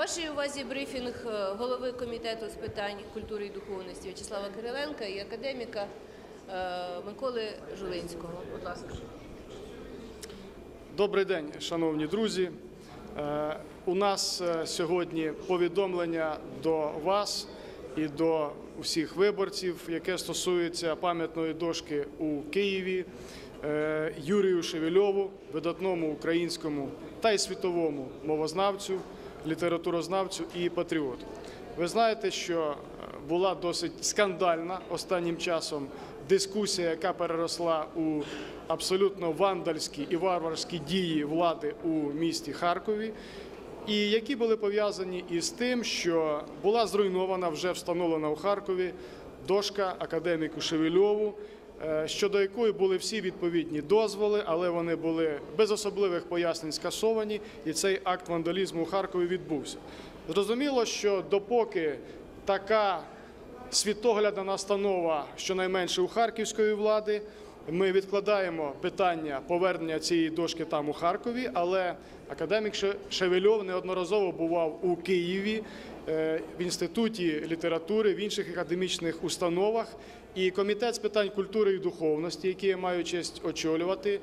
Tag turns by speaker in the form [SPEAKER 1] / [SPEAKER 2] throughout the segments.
[SPEAKER 1] Вашій увазі брифінг е, голови комітету з питань культури і духовності В'ячеслава Кириленка і академіка е, Миколи Жулинського. Будь ласка.
[SPEAKER 2] Добрий день, шановні друзі. Е, У нас сьогодні повідомлення до вас і до усіх виборців, яке стосується пам'ятної дошки у Києві Юрію Шевельову, видатному українському та й світовому мовознавцю, літературознавцю і патріоту. Ви знаєте, що е, була досить скандальна останнім часом дискусія, яка переросла у абсолютно вандальські і варварські дії влади у місті Харкові, і які були пов'язані із тим, що була зруйнована вже встановлена у Харкові дошка академіку Шевельову, щодо якої були всі відповідні дозволи, але вони були без особливих пояснень скасовані, і цей акт вандалізму у Харкові відбувся. Зрозуміло, що допоки така світоглядна настанова, щонайменше у харківської влади. Ми відкладаємо питання повернення цієї дошки там у Харкові, але академік Шевельов неодноразово бував у Києві е, в інституті літератури, в інших академічних установах. І комітет з питань культури і духовності, який я маю честь очолювати,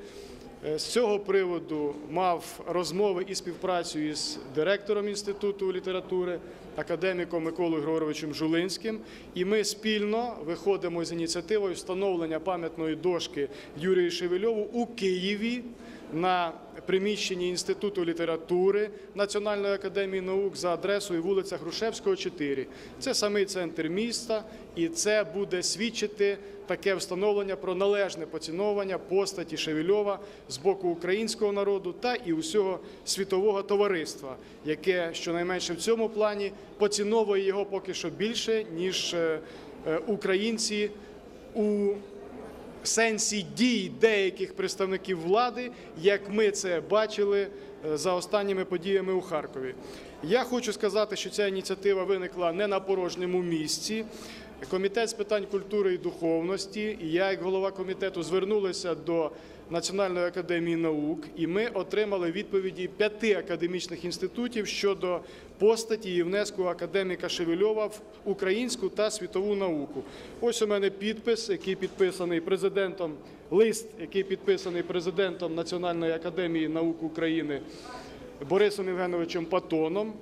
[SPEAKER 2] Е, З цього приводу мав розмови і співпрацю із директором інституту літератури, академіком Миколою Григоровичем Жулинським. І ми спільно виходимо з ініціативою встановлення пам'ятної дошки Юрію Шевельову у Києві на приміщенні Інституту літератури Національної академії наук за адресою вулиця Грушевського, 4. Це самий центр міста, і це буде свідчити таке встановлення про належне поціновування постаті Шевельова з боку українського народу та і усього світового товариства, яке щонайменше в цьому плані поціновує його поки що більше, ніж е, е, українці у сенсі дій деяких представників влади, як ми це бачили за останніми подіями у Харкові. Я хочу сказати, що ця ініціатива виникла не на порожньому місці. Комітет з питань культури і духовності, і я, як голова комітету, звернулися до Національної академії наук, і ми отримали відповіді п'яти академічних інститутів щодо постаті і внеску академіка Шевельова в українську та світову науку. Ось у мене підпис, який підписаний президентом, лист, який підписаний президентом Національної академії наук України Борисом Євгеновичем Патоном.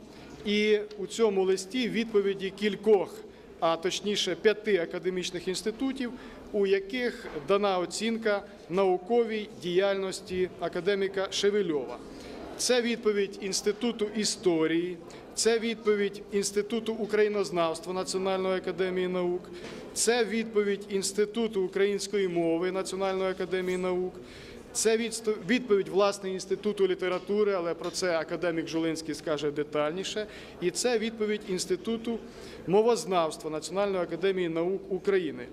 [SPEAKER 2] І у цьому листі відповіді кількох, а точніше п'яти академічних інститутів, у яких дана оцінка науковій діяльності академіка Шевельова. Це відповідь Інституту історії, це відповідь Інституту українознавства Національної академії наук, це відповідь Інституту української мови Національної академії наук. Це відповідь власне інституту літератури, але про це академік Жулинський скаже детальніше. І це відповідь інституту мовознавства Національної академії наук України.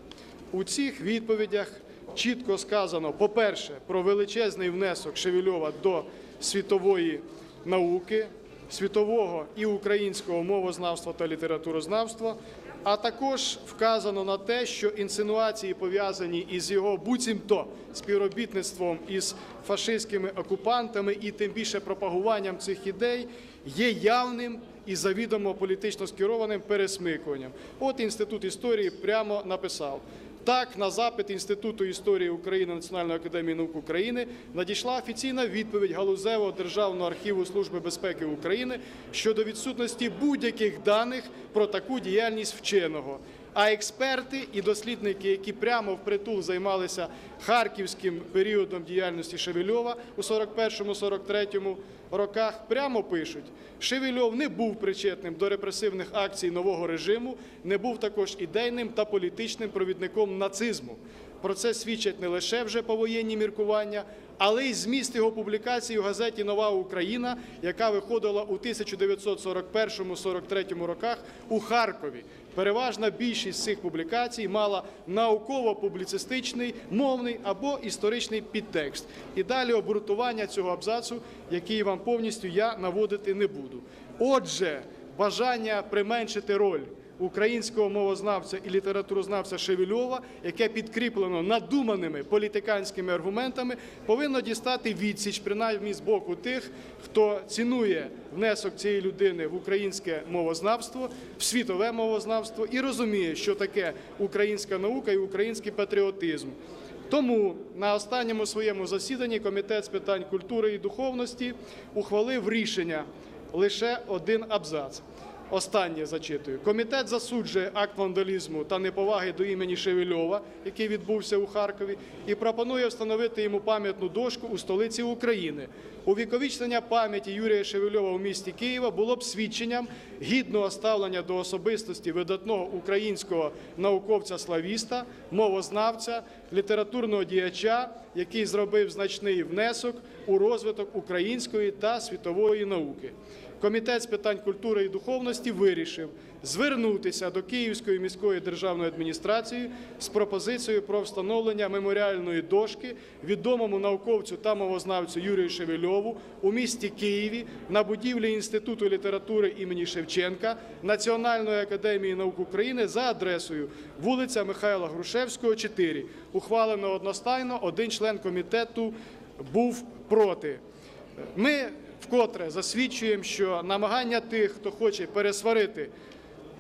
[SPEAKER 2] У цих відповідях чітко сказано, по-перше, про величезний внесок Шевельова до світової науки, світового і українського мовознавства та літературознавства. А також вказано на те, що інсинуації пов'язані із його буцімто співробітництвом із фашистськими окупантами і тим більше пропагуванням цих ідей є явним і завідомо політично скерованим пересмикуванням. От інститут історії прямо написав. Так, на запит Інституту історії України Національної академії наук України надійшла офіційна відповідь Галузевого державного архіву Служби безпеки України щодо відсутності будь-яких даних про таку діяльність вченого. А експерти і дослідники, які прямо впритул займалися харківським періодом діяльності Шевельова у 41-43 роках, прямо пишуть, Шевельов не був причетним до репресивних акцій нового режиму, не був також ідейним та політичним провідником нацизму. Про це свідчать не лише вже повоєнні міркування, але й зміст його публікації у газеті Нова Україна, яка виходила у 1941-43 роках у Харкові. Переважна більшість цих публікацій мала науково-публіцистичний, мовний або історичний підтекст. І далі обґрунтування цього абзацу, який вам повністю я наводити не буду. Отже, бажання применшити роль українського мовознавця і літературознавця Шевельова, яке підкріплено надуманими політиканськими аргументами, повинно дістати відсіч, принаймні з боку тих, хто цінує внесок цієї людини в українське мовознавство, в світове мовознавство і розуміє, що таке українська наука і український патріотизм. Тому на останньому своєму засіданні комітет з питань культури і духовності ухвалив рішення лише один абзац. Останнє зачитую. Комітет засуджує акт вандалізму та неповаги до імені Шевельова, який відбувся у Харкові, і пропонує встановити йому пам'ятну дошку у столиці України. Увіковічнення пам'яті Юрія Шевельова у місті Києва було б свідченням гідного ставлення до особистості видатного українського науковця-славіста, мовознавця, літературного діяча, який зробив значний внесок у розвиток української та світової науки. Комітет з питань культури і духовності вирішив звернутися до Київської міської державної адміністрації з пропозицією про встановлення меморіальної дошки відомому науковцю та мовознавцю Юрію Шевельову у місті Києві на будівлі Інституту літератури імені Шевченка Національної академії наук України за адресою вулиця Михайла Грушевського, 4. Ухвалено одностайно. Один член комітету був проти. Ми вкотре засвідчуємо, що намагання тих, хто хоче пересварити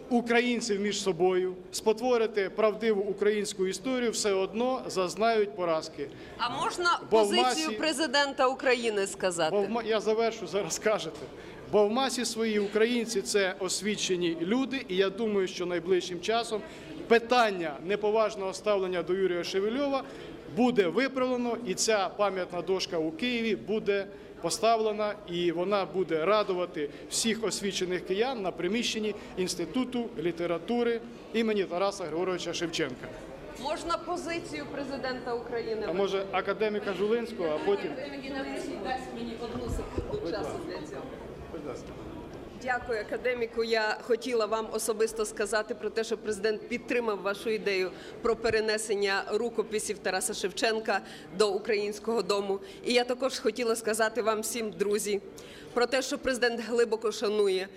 [SPEAKER 2] українців між собою, спотворити правдиву українську історію, все одно зазнають поразки.
[SPEAKER 3] А можна
[SPEAKER 2] Бо
[SPEAKER 3] позицію
[SPEAKER 2] масі-
[SPEAKER 3] президента України сказати?
[SPEAKER 2] Бо в я завершу зараз кажете. Бо в масі своїй українці це освічені люди, і я думаю, що найближчим часом питання неповажного ставлення до Юрія Шевельова буде виправлено, і ця пам'ятна дошка у Києві буде поставлена, і вона буде радувати всіх освічених киян на приміщенні Інституту літератури імені Тараса Григоровича Шевченка.
[SPEAKER 3] Можна позицію президента України?
[SPEAKER 2] А може академіка Жулинського, а потім.
[SPEAKER 3] дасть мені одну секунду часу для цього. Дякую, академіку. Я хотіла вам особисто сказати про те, що президент підтримав вашу ідею про перенесення рукописів Тараса Шевченка до українського дому. І я також хотіла сказати вам всім, друзі, про те, що президент глибоко шанує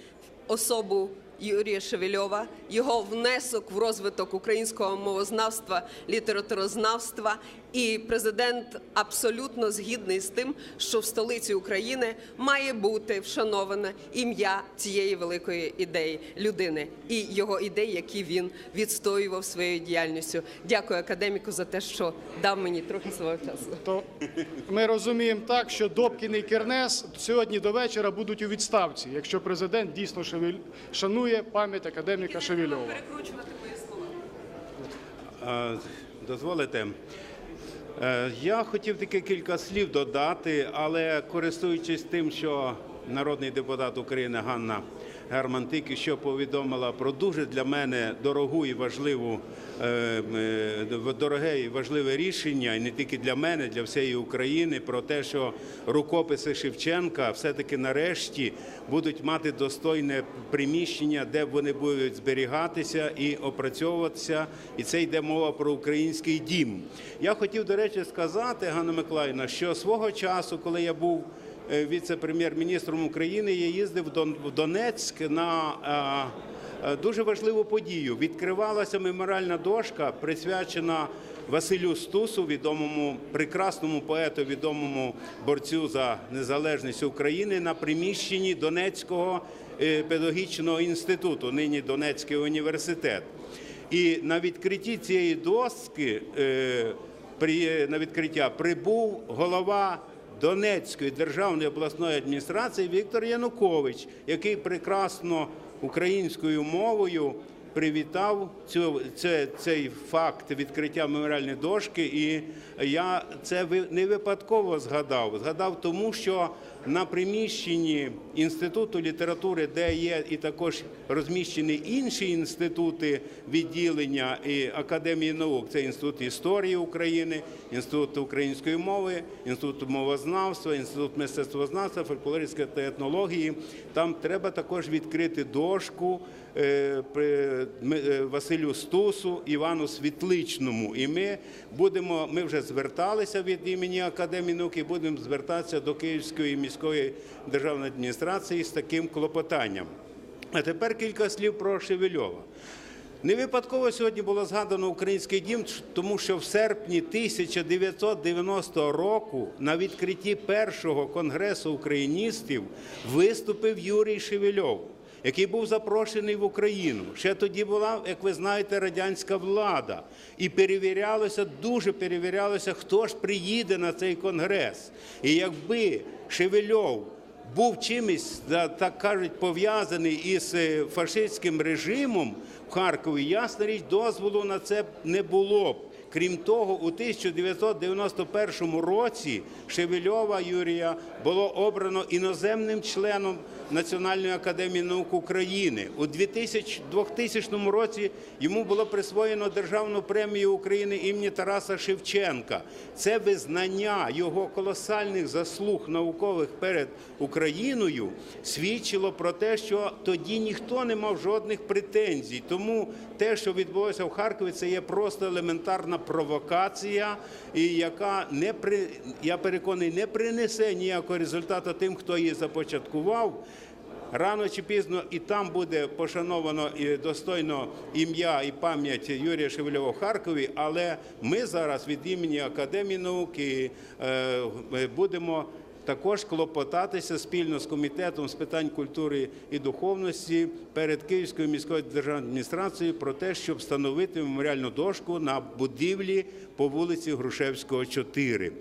[SPEAKER 3] особу Юрія Шевельова, його внесок в розвиток українського мовознавства, літературознавства. І президент абсолютно згідний з тим, що в столиці України має бути вшановане ім'я цієї великої ідеї людини і його ідей, які він відстоював своєю діяльністю. Дякую академіку за те, що дав мені трохи свого часу.
[SPEAKER 2] То ми розуміємо так, що Добкін і Кернес сьогодні до вечора будуть у відставці, якщо президент дійсно шанує пам'ять академіка Шевельова.
[SPEAKER 3] Перекручувати мої слова.
[SPEAKER 4] Е, Дозволите. Е, Я хотів таки кілька слів додати, але користуючись тим, що народний депутат України Ганна Герман тільки що повідомила про дуже для мене дорогу і важливу е, е, дороге і важливе рішення, і не тільки для мене, для всієї України, про те, що рукописи Шевченка все-таки нарешті будуть мати достойне приміщення, де вони будуть зберігатися і опрацьовуватися. І це йде мова про український дім. Я хотів, до речі, сказати, Ганна Миколаївна, що свого часу, коли я був віце-прем'єр-міністром України, я їздив в Донецьк на е, е, дуже важливу подію. Відкривалася меморіальна дошка, присвячена Василю Стусу, відомому прекрасному поету, відомому борцю за незалежність України на приміщенні Донецького е, педагогічного інституту, нині Донецький університет. І на відкритті цієї доски е, на відкриття прибув голова Донецької державної обласної адміністрації Віктор Янукович, який прекрасно українською мовою привітав цю, це, цей факт відкриття меморіальної дошки. І я це не випадково згадав. Згадав тому, що на приміщенні інституту літератури, де є і також розміщені інші інститути відділення і академії наук. Це інститут історії України, інститут української мови, інститут мовознавства, інститут мистецтвознавства, фольклористської та етнології. Там треба також відкрити дошку е, е, Василю Стусу, Івану Світличному. І ми будемо, ми вже зверталися від імені Академії наук і будемо звертатися до Київської міської державної адміністрації з таким клопотанням. А тепер кілька слів про Шевельова. Не випадково сьогодні було згадано український дім, тому що в серпні 1990 року на відкритті першого конгресу україністів виступив Юрій Шевельов, який був запрошений в Україну. Ще тоді була, як ви знаєте, радянська влада, і перевірялося, дуже перевірялося, хто ж приїде на цей конгрес. І якби Шевельов був чимось, так кажуть, пов'язаний із е, фашистським режимом в Харкові, ясна річ, дозволу на це не було б. Крім того, у 1991 році Шевельова Юрія було обрано іноземним членом Національної академії наук України. У 2000, 2000 році йому було присвоєно Державну премію України імені Тараса Шевченка. Це визнання його колосальних заслуг наукових перед Україною свідчило про те, що тоді ніхто не мав жодних претензій. Тому те, що відбулося в Харкові, це є просто елементарна провокація, і яка не при я переконаний, не принесе ніякого результату тим, хто її започаткував. Рано чи пізно і там буде пошановано і достойно ім'я і пам'ять Юрія Шевельова в Харкові. Але ми зараз від імені Академії науки е, будемо також клопотатися спільно з комітетом з питань культури і духовності перед Київською міською державною адміністрацією про те, щоб встановити меморіальну дошку на будівлі по вулиці Грушевського, 4.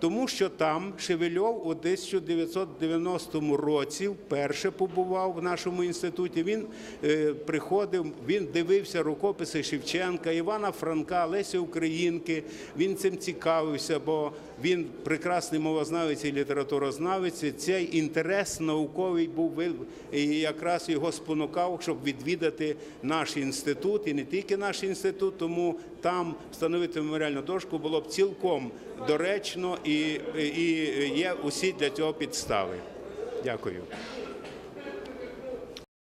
[SPEAKER 4] Тому що там Шевельов у 1990 році вперше побував в нашому інституті. Він е, приходив, він дивився рукописи Шевченка, Івана Франка, Лесі Українки. Він цим цікавився, бо він прекрасний мовознавець і літературознавець. Цей інтерес науковий був і якраз його спонукав, щоб відвідати наш інститут, і не тільки наш інститут, тому там встановити меморіальну дошку було б цілком доречно і, і є усі для цього підстави. Дякую.